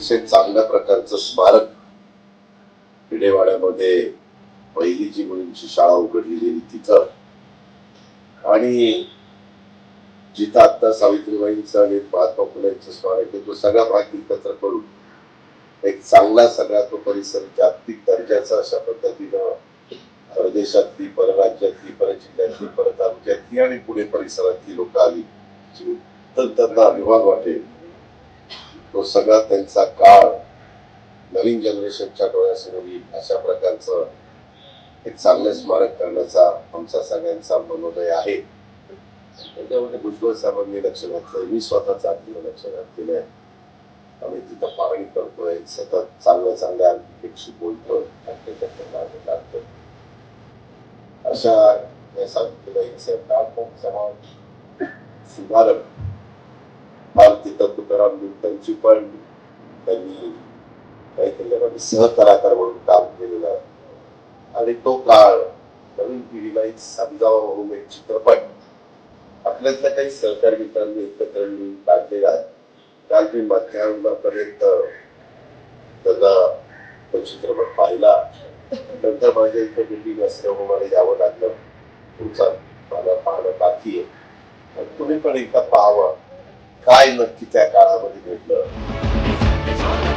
अतिशय चांगल्या प्रकारचं स्मारक पिढेवाड्यामध्ये पहिली जी मुलींची शाळा उघडली गेली तिथं. आणि जिथं आता सावित्रीबाईंचं आणि महात्मा फुलेंचं स्मारक आहे तो सगळा भाग एकत्र करून एक चांगला सगळा तो परिसर जागतिक दर्जाचा अशा पद्धतीनं परदेशातली परराज्यातली परजिल्ह्यातली परतालुक्यातली आणि पुणे परिसरातली लोक आली. त्यांना अभिमान वाटेल. तो सगळा त्यांचा काळ नवीन जनरेशनच्या डोळ्यासमोर येईल अशा प्रकारचं एक चांगलं स्मारक करण्याचा आमचा सगळ्यांचा मनोदय आहे. त्याच्यामध्ये भुजबळ साहेबांनी लक्ष घातलंय. मी स्वतःच आधी लक्ष घातलेलं आहे. आम्ही तिथं पाहणी करतोय. सतत चांगल्या चांगल्या आर्किटेक्टशी बोलतोय. architect अशा या सावित्रीबाईंचे प्राथमिक सुधारक फार तिथं तुकाराम त्यांची पण त्यांनी काहीतरी त्यामध्ये सहकलाकार म्हणून काम केलेलं आहे. आणि तो काळ नवीन पिढीला एक समजावा म्हणून एक चित्रपट आपल्यातल्या काही सहकारी मित्रांनी एकत्र येऊन काढलेला आहे. काल मी त्याचा तो चित्रपट पाहिला. नंतर माझ्या इथे बिल्डिंग असल्यामुळे मला यावं लागलं. तुमचा मला पाहणं बाकी आहे. तुम्ही पण एकदा पाहावं. काय नक्की त्या काळामध्ये घडलं?